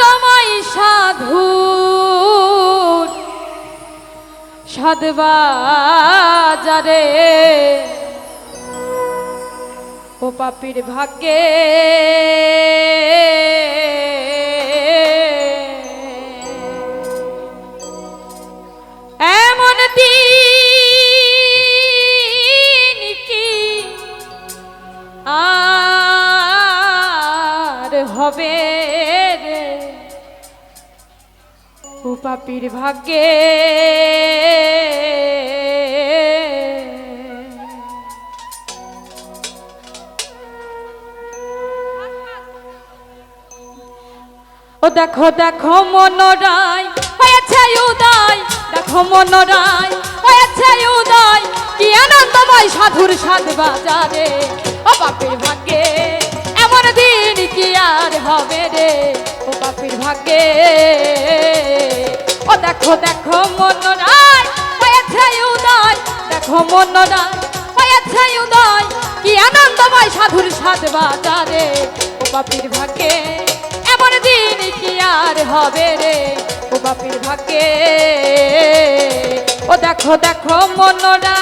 আনন্দময় সাধু। সদবাজারে ও পাপির ভাগ্যে পাপির ভাগ্যে। ও দেখো দেখো মনোরায়, হয়েছে উদয়। দেখো মনোরায়, হয়েছে উদয়। কি আনন্দময় সাধুর সাধ বাজারে। ও বাপের ভাগ্যে, এমন দিন কি আর হবে রে? ও বাপের ভাগ্যে। ও দেখো দেখো মনোরায় হয়েছে উদয়। দেখো মনোরায় হয়েছে উদয়। কি আনন্দময় সাধুর সাত বাজারে ও বাপির ভাগ্যে এমন দিন কি আর হবে রে। ও বাপির ভাগ্যে। ও দেখো দেখো মনোরা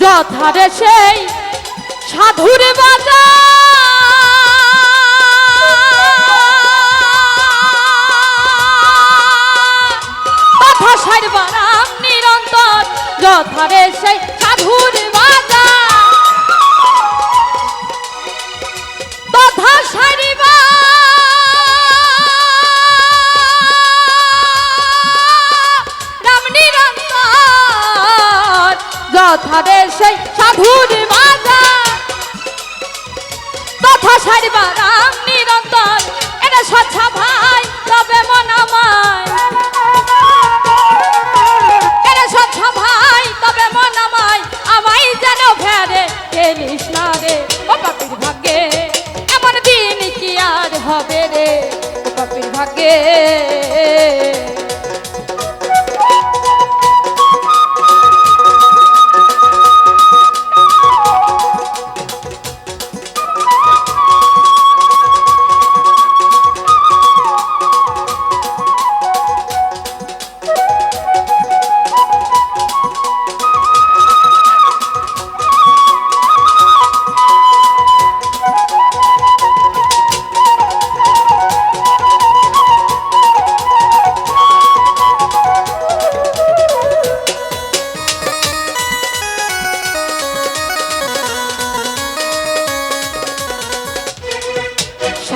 যথারে সেই সাধুর বাজা যথারে সেই যথারে সেই সাধুর বাজার তথা সারিবা রাম নিরন্তর, এটা স্বচ্ছ ভাই, তবে মন আমায়। এটা স্বচ্ছ ভাই, তবে মন আমায়। আমায় যেন ফেরে গেলিস না রে, ও পাপির ভাগ্যে। এমন দিন কি আর হবে রে, ও পাপির ভাগ্যে।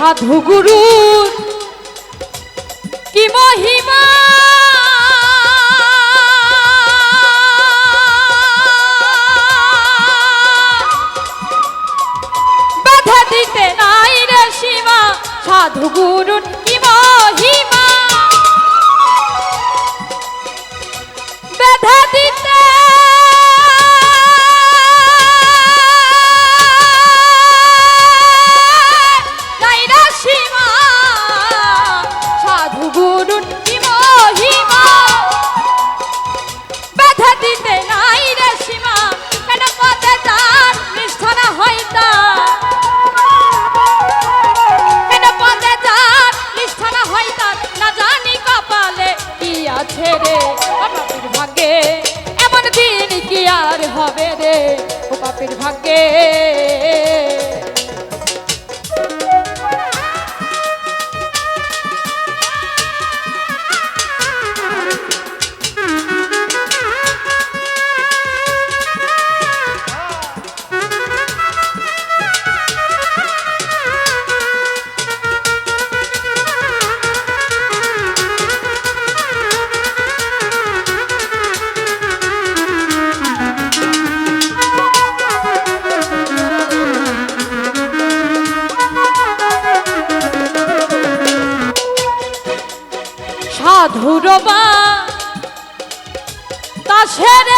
সাধু গুরু কি মহিমা? বাধা দিতে নাই রে সীমা সাধু গুরু সাধুর বা দাসের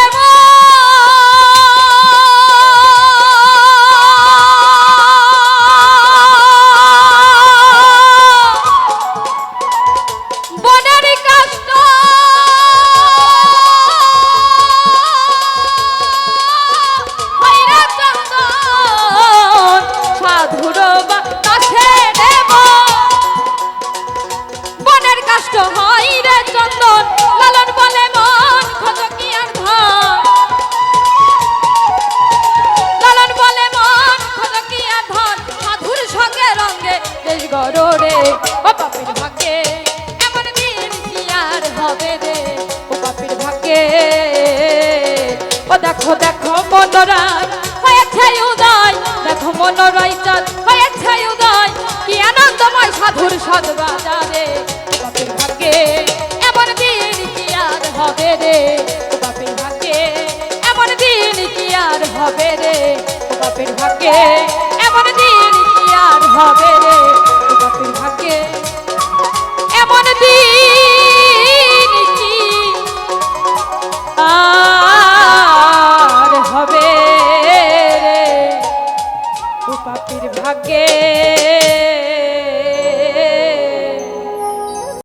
দেশ গররে, ও বাপের ভাগ্যে, এমন দিন কি আর হবে রে? ও বাপের ভাগ্যে, ও দেখো দেখো মনোরায় হয়েছে উদয়। দেখো মনোরয় চাঁদ, হয়েছে উদয়। কি আনন্দময় সাধুর সদ বাজারে বাপের ভাগ্যে, এমন দিন কি আর হবে রে? ও বাপের ভাগ্যে, এমন দিন কি আর হবে রে? ও বাপের ভাগ্যে, এমন দিন কি আর হবে 막 밖에